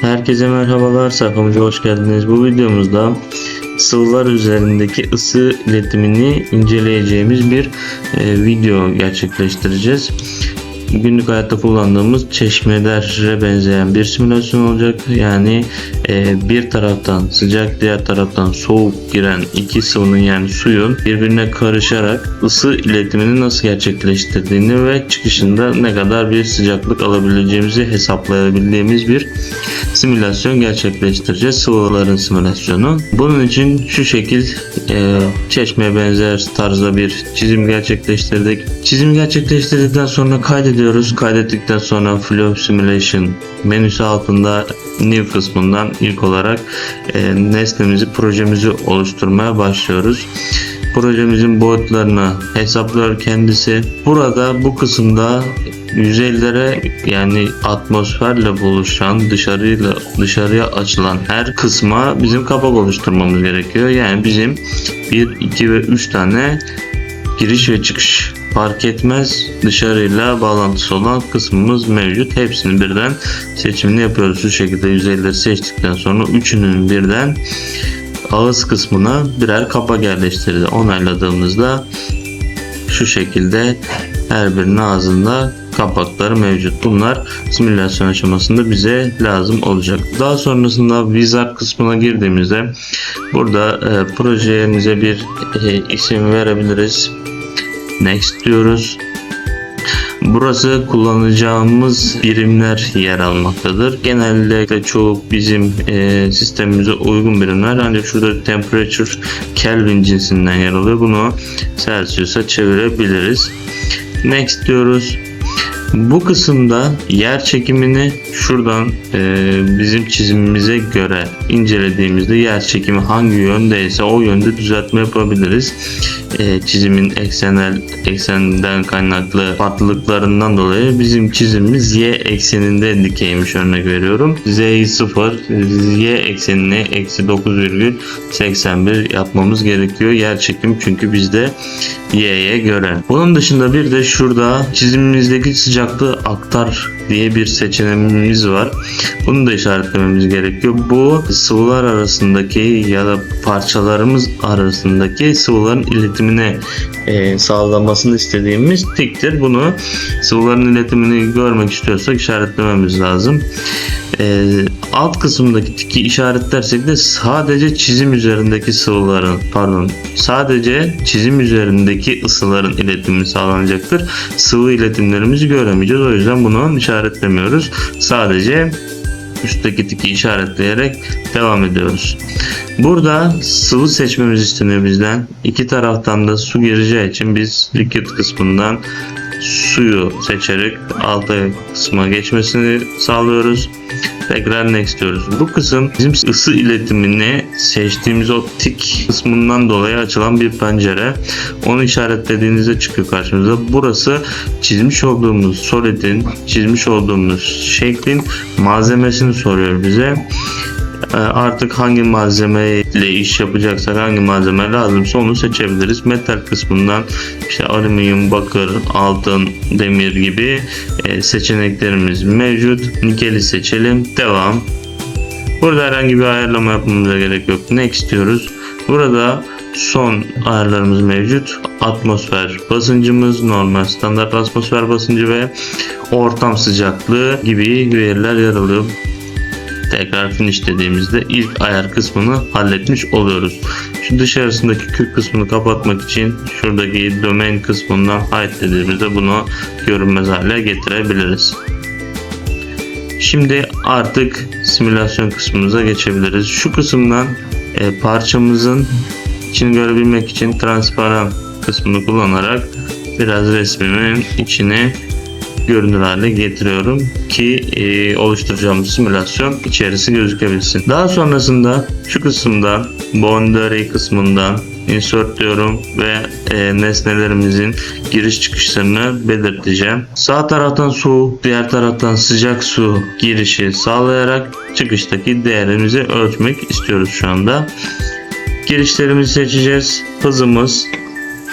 Herkese merhabalar, sayfamıza hoş geldiniz. Bu videomuzda sıvılar üzerindeki ısı iletimini inceleyeceğimiz bir e, video gerçekleştireceğiz. Günlük hayatta kullandığımız çeşmelere benzeyen bir simülasyon olacak. Yani e, bir taraftan sıcak diğer taraftan soğuk giren iki sıvının yani suyun birbirine karışarak ısı iletimini nasıl gerçekleştirdiğini ve çıkışında ne kadar bir sıcaklık alabileceğimizi hesaplayabildiğimiz bir simülasyon gerçekleştireceğiz. Sıvıların simülasyonu. Bunun için şu şekil e, çeşmeye benzer tarzda bir çizim gerçekleştirdik. Çizim gerçekleştirdikten sonra kaydediyoruz. Kaydettikten sonra Flow Simulation menüsü altında New kısmından ilk olarak e, nesnemizi, projemizi oluşturmaya başlıyoruz projemizin boyutlarını hesaplıyor kendisi. Burada bu kısımda yüzeylere yani atmosferle buluşan dışarıyla dışarıya açılan her kısma bizim kapak oluşturmamız gerekiyor. Yani bizim 1, 2 ve 3 tane giriş ve çıkış fark etmez dışarıyla bağlantısı olan kısmımız mevcut. Hepsini birden seçimini yapıyoruz. Şu şekilde yüzeyleri seçtikten sonra üçünün birden ağız kısmına birer kapak yerleştirdi. Onayladığımızda şu şekilde her birinin ağzında kapakları mevcut. Bunlar simülasyon aşamasında bize lazım olacak. Daha sonrasında Wizard kısmına girdiğimizde burada e, projemize bir e, isim verebiliriz. Next diyoruz. Burası kullanacağımız birimler yer almaktadır. Genellikle çoğu bizim e, sistemimize uygun birimler ancak şurada temperature Kelvin cinsinden yer alıyor. Bunu Celsius'a çevirebiliriz. Next diyoruz. Bu kısımda yer çekimini şuradan e, bizim çizimimize göre incelediğimizde yer çekimi hangi yöndeyse o yönde düzeltme yapabiliriz. E, çizimin eksenel eksenden kaynaklı farklılıklarından dolayı bizim çizimimiz y ekseninde dikeymiş örnek veriyorum. z 0 y eksenine eksi 9,81 yapmamız gerekiyor yer çekim çünkü bizde y'ye göre. Bunun dışında bir de şurada çizimimizdeki sıcaklığı aktar diye bir seçeneğimiz var. Bunu da işaretlememiz gerekiyor. Bu sıvılar arasındaki ya da parçalarımız arasındaki sıvıların iletimine e, sağlamasını istediğimiz tiktir. Bunu sıvıların iletimini görmek istiyorsak işaretlememiz lazım. E, alt kısımdaki tiki işaretlersek de sadece çizim üzerindeki sıvıların pardon sadece çizim üzerindeki ısıların iletimi sağlanacaktır. Sıvı iletimlerimizi göremeyeceğiz. O yüzden bunu işaretlemiyoruz. Sadece üstteki tiki işaretleyerek devam ediyoruz. Burada sıvı seçmemiz isteniyor bizden. İki taraftan da su gireceği için biz liquid kısmından suyu seçerek alta kısma geçmesini sağlıyoruz. Tekrar next diyoruz. Bu kısım bizim ısı iletimini seçtiğimiz o tik kısmından dolayı açılan bir pencere. Onu işaretlediğinizde çıkıyor karşımıza. Burası çizmiş olduğumuz solidin, çizmiş olduğumuz şeklin malzemesini soruyor bize artık hangi malzemeyle iş yapacaksak hangi malzeme lazımsa onu seçebiliriz. Metal kısmından işte alüminyum, bakır, altın, demir gibi e, seçeneklerimiz mevcut. Nikeli seçelim. Devam. Burada herhangi bir ayarlama yapmamıza gerek yok. Next diyoruz. Burada son ayarlarımız mevcut. Atmosfer basıncımız, normal standart atmosfer basıncı ve ortam sıcaklığı gibi veriler yer alıyor tekrar finish dediğimizde ilk ayar kısmını halletmiş oluyoruz. Şu dışarısındaki kök kısmını kapatmak için şuradaki domain kısmından hide dediğimizde bunu görünmez hale getirebiliriz. Şimdi artık simülasyon kısmımıza geçebiliriz. Şu kısımdan e, parçamızın içini görebilmek için transparan kısmını kullanarak biraz resmimin içine görünür hale getiriyorum ki e, oluşturacağımız simülasyon içerisi gözükebilsin. Daha sonrasında şu kısımda boundary kısmından insert diyorum ve e, nesnelerimizin giriş çıkışlarını belirteceğim. Sağ taraftan soğuk, diğer taraftan sıcak su girişi sağlayarak çıkıştaki değerimizi ölçmek istiyoruz şu anda. Girişlerimizi seçeceğiz. Hızımız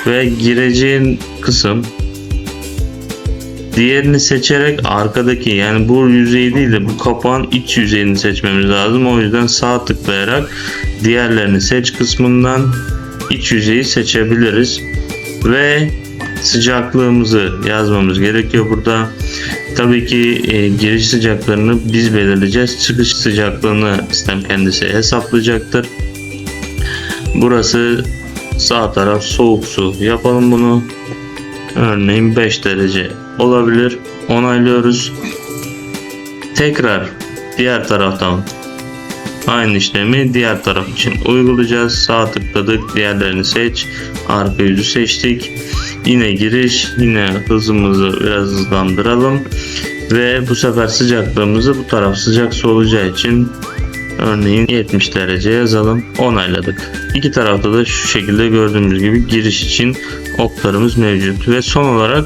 ve gireceğin kısım Diğerini seçerek arkadaki yani bu yüzeyi değil de bu kapağın iç yüzeyini seçmemiz lazım. O yüzden sağ tıklayarak diğerlerini seç kısmından iç yüzeyi seçebiliriz. Ve sıcaklığımızı yazmamız gerekiyor burada. Tabii ki e, giriş sıcaklarını biz belirleyeceğiz. Çıkış sıcaklığını sistem kendisi hesaplayacaktır. Burası sağ taraf soğuk su. Yapalım bunu. Örneğin 5 derece olabilir. Onaylıyoruz. Tekrar diğer taraftan aynı işlemi diğer taraf için uygulayacağız. Sağ tıkladık. Diğerlerini seç. Arka yüzü seçtik. Yine giriş. Yine hızımızı biraz hızlandıralım. Ve bu sefer sıcaklığımızı bu taraf sıcak su olacağı için Örneğin 70 derece yazalım. Onayladık. İki tarafta da şu şekilde gördüğümüz gibi giriş için oklarımız mevcut. Ve son olarak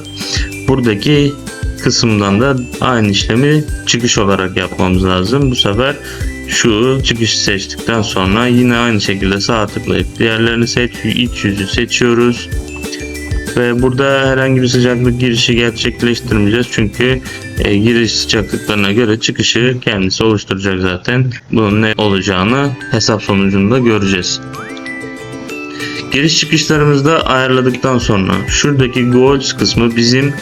buradaki kısımdan da aynı işlemi çıkış olarak yapmamız lazım. Bu sefer şu çıkış seçtikten sonra yine aynı şekilde sağ tıklayıp diğerlerini seç, iç yüzü seçiyoruz. Ve burada herhangi bir sıcaklık girişi gerçekleştirmeyeceğiz. Çünkü e, giriş sıcaklıklarına göre çıkışı kendisi oluşturacak zaten. Bunun ne olacağını hesap sonucunda göreceğiz. Giriş çıkışlarımızda ayarladıktan sonra şuradaki goals kısmı bizim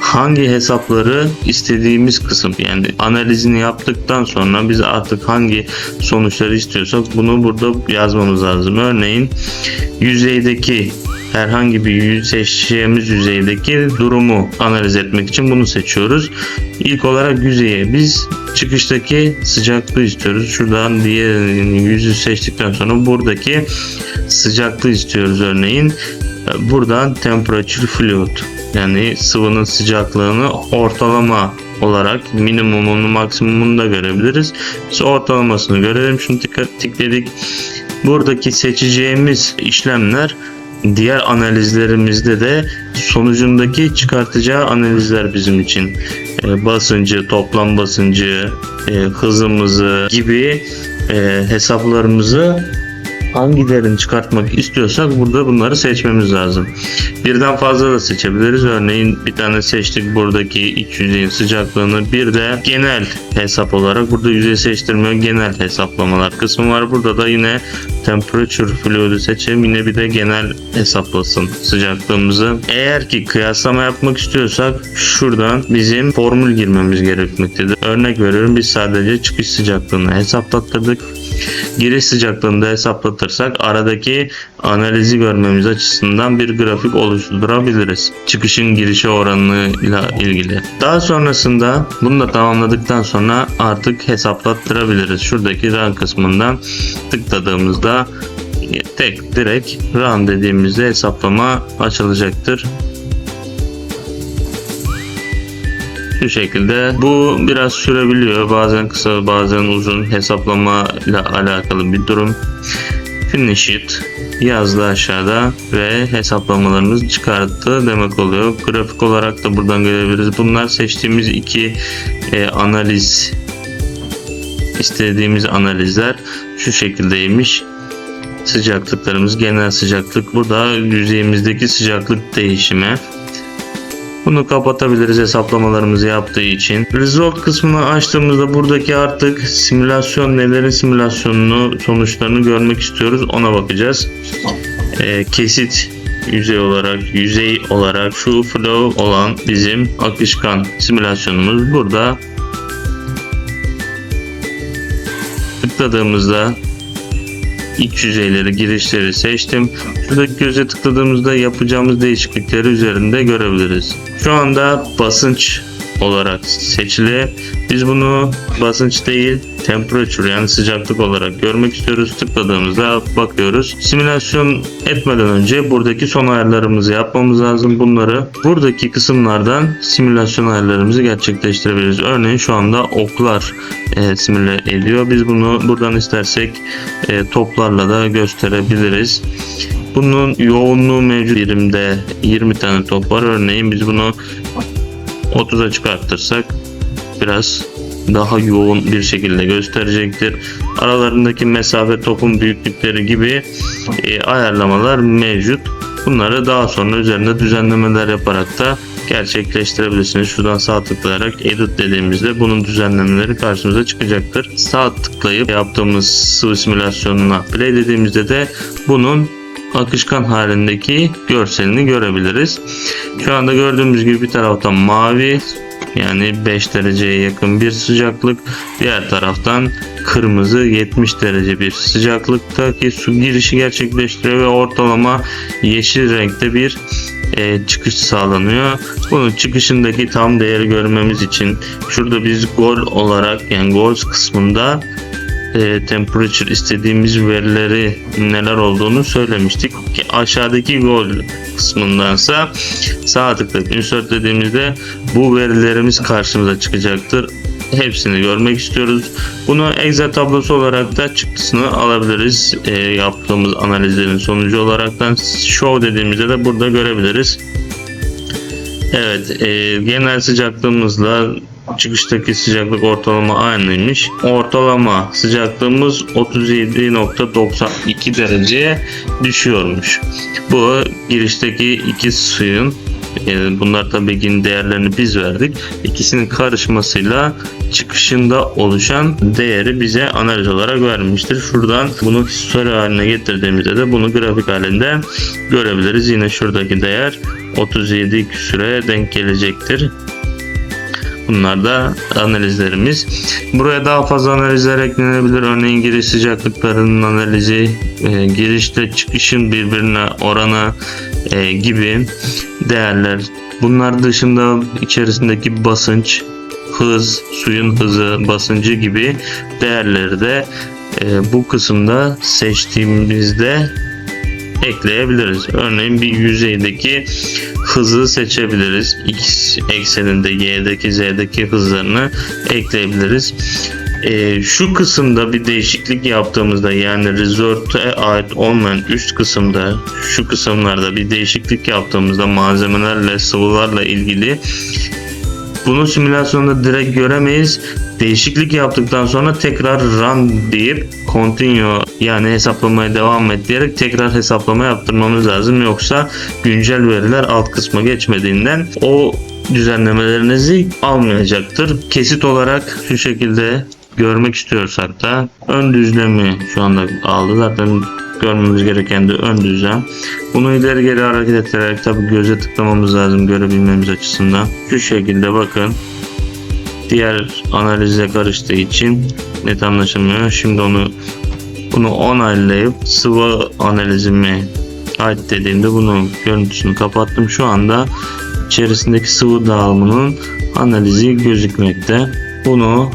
hangi hesapları istediğimiz kısım yani analizini yaptıktan sonra biz artık hangi sonuçları istiyorsak bunu burada yazmamız lazım. Örneğin yüzeydeki herhangi bir yüz- yüzeydeki durumu analiz etmek için bunu seçiyoruz. İlk olarak yüzeye biz çıkıştaki sıcaklığı istiyoruz. Şuradan diğer yüzü seçtikten sonra buradaki sıcaklığı istiyoruz örneğin. Buradan temperature fluid yani sıvının sıcaklığını ortalama olarak minimumunu maksimumunu da görebiliriz. Biz ortalamasını görelim. Şunu tık- tıkladık. Buradaki seçeceğimiz işlemler diğer analizlerimizde de sonucundaki çıkartacağı analizler bizim için. E, basıncı, toplam basıncı, e, hızımızı gibi e, hesaplarımızı hangilerini çıkartmak istiyorsak burada bunları seçmemiz lazım. Birden fazla da seçebiliriz. Örneğin bir tane seçtik buradaki iç yüzeyin sıcaklığını. Bir de genel hesap olarak burada yüzey seçtirmiyor. Genel hesaplamalar kısmı var. Burada da yine temperature fluid'i seçelim. Yine bir de genel hesaplasın sıcaklığımızı. Eğer ki kıyaslama yapmak istiyorsak şuradan bizim formül girmemiz gerekmektedir. Örnek veriyorum biz sadece çıkış sıcaklığını hesaplattırdık giriş sıcaklığını da hesaplatırsak aradaki analizi görmemiz açısından bir grafik oluşturabiliriz. Çıkışın girişe oranıyla ilgili. Daha sonrasında bunu da tamamladıktan sonra artık hesaplattırabiliriz. Şuradaki run kısmından tıkladığımızda tek direkt run dediğimizde hesaplama açılacaktır. Şu şekilde bu biraz sürebiliyor. Bazen kısa bazen uzun hesaplama ile alakalı bir durum. Finish it yazdı aşağıda ve hesaplamalarımız çıkarttı demek oluyor. Grafik olarak da buradan görebiliriz. Bunlar seçtiğimiz iki e, analiz istediğimiz analizler şu şekildeymiş. Sıcaklıklarımız genel sıcaklık burada yüzeyimizdeki sıcaklık değişimi. Bunu kapatabiliriz hesaplamalarımızı yaptığı için. Result kısmını açtığımızda buradaki artık simülasyon nelerin simülasyonunu sonuçlarını görmek istiyoruz. Ona bakacağız. Ee, kesit yüzey olarak yüzey olarak şu flow olan bizim akışkan simülasyonumuz burada. Tıkladığımızda iç yüzeyleri, girişleri seçtim. Şuradaki göze tıkladığımızda yapacağımız değişiklikleri üzerinde görebiliriz. Şu anda basınç olarak seçili. Biz bunu basınç değil temperature yani sıcaklık olarak görmek istiyoruz. Tıkladığımızda bakıyoruz. Simülasyon etmeden önce buradaki son ayarlarımızı yapmamız lazım. Bunları buradaki kısımlardan simülasyon ayarlarımızı gerçekleştirebiliriz. Örneğin şu anda oklar e, simüle ediyor. Biz bunu buradan istersek e, toplarla da gösterebiliriz. Bunun yoğunluğu mevcut birimde 20 tane top var. Örneğin biz bunu 30'a çıkartırsak biraz daha yoğun bir şekilde gösterecektir. Aralarındaki mesafe topun büyüklükleri gibi e, ayarlamalar mevcut. Bunları daha sonra üzerinde düzenlemeler yaparak da gerçekleştirebilirsiniz. Şuradan sağ tıklayarak edit dediğimizde bunun düzenlemeleri karşımıza çıkacaktır. Sağ tıklayıp yaptığımız sıvı simülasyonuna play dediğimizde de bunun akışkan halindeki görselini görebiliriz. Şu anda gördüğümüz gibi bir taraftan mavi yani 5 dereceye yakın bir sıcaklık. Diğer taraftan kırmızı 70 derece bir sıcaklıktaki su girişi gerçekleştiriyor ve ortalama yeşil renkte bir e, çıkış sağlanıyor. Bunun çıkışındaki tam değeri görmemiz için şurada biz gol olarak yani goals kısmında e, temperature istediğimiz verileri neler olduğunu söylemiştik. Ki aşağıdaki gol kısmındansa sağ tıklayıp insert dediğimizde bu verilerimiz karşımıza çıkacaktır. Hepsini görmek istiyoruz. Bunu Excel tablosu olarak da çıktısını alabiliriz. E, yaptığımız analizlerin sonucu olaraktan show dediğimizde de burada görebiliriz. Evet, e, genel sıcaklığımızla çıkıştaki sıcaklık ortalama aynıymış. Ortalama sıcaklığımız 37.92 dereceye düşüyormuş. Bu girişteki iki suyun e, bunlar tabii ki değerlerini biz verdik. İkisinin karışmasıyla çıkışında oluşan değeri bize analiz olarak vermiştir. Şuradan bunu history haline getirdiğimizde de bunu grafik halinde görebiliriz. Yine şuradaki değer 37 küsüre denk gelecektir. Bunlar da analizlerimiz. Buraya daha fazla analizler eklenebilir. Örneğin giriş sıcaklıklarının analizi, e, girişte çıkışın birbirine oranı e, gibi değerler. Bunlar dışında içerisindeki basınç, hız, suyun hızı, basıncı gibi değerleri de e, bu kısımda seçtiğimizde ekleyebiliriz. Örneğin bir yüzeydeki hızı seçebiliriz. X ekseninde Y'deki Z'deki hızlarını ekleyebiliriz. Ee, şu kısımda bir değişiklik yaptığımızda yani resort'a ait olmayan üst kısımda şu kısımlarda bir değişiklik yaptığımızda malzemelerle sıvılarla ilgili bunu simülasyonda direkt göremeyiz. Değişiklik yaptıktan sonra tekrar run deyip continue yani hesaplamaya devam et diyerek tekrar hesaplama yaptırmamız lazım. Yoksa güncel veriler alt kısma geçmediğinden o düzenlemelerinizi almayacaktır. Kesit olarak şu şekilde görmek istiyorsak da ön düzlemi şu anda aldı. Zaten görmemiz gereken de ön düzlem. Bunu ileri geri hareket ettirerek tabi göze tıklamamız lazım görebilmemiz açısından. Şu şekilde bakın. Diğer analize karıştığı için net anlaşılmıyor. Şimdi onu bunu onaylayıp sıvı analizimi ait dediğimde bunun görüntüsünü kapattım. Şu anda içerisindeki sıvı dağılımının analizi gözükmekte. Bunu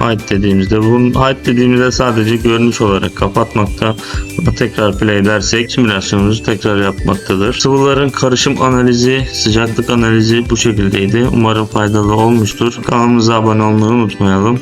ait dediğimizde bunu ait dediğimizde sadece görünüş olarak kapatmakta. Buna tekrar play edersek simülasyonumuzu tekrar yapmaktadır. Sıvıların karışım analizi, sıcaklık analizi bu şekildeydi. Umarım faydalı olmuştur. Kanalımıza abone olmayı unutmayalım.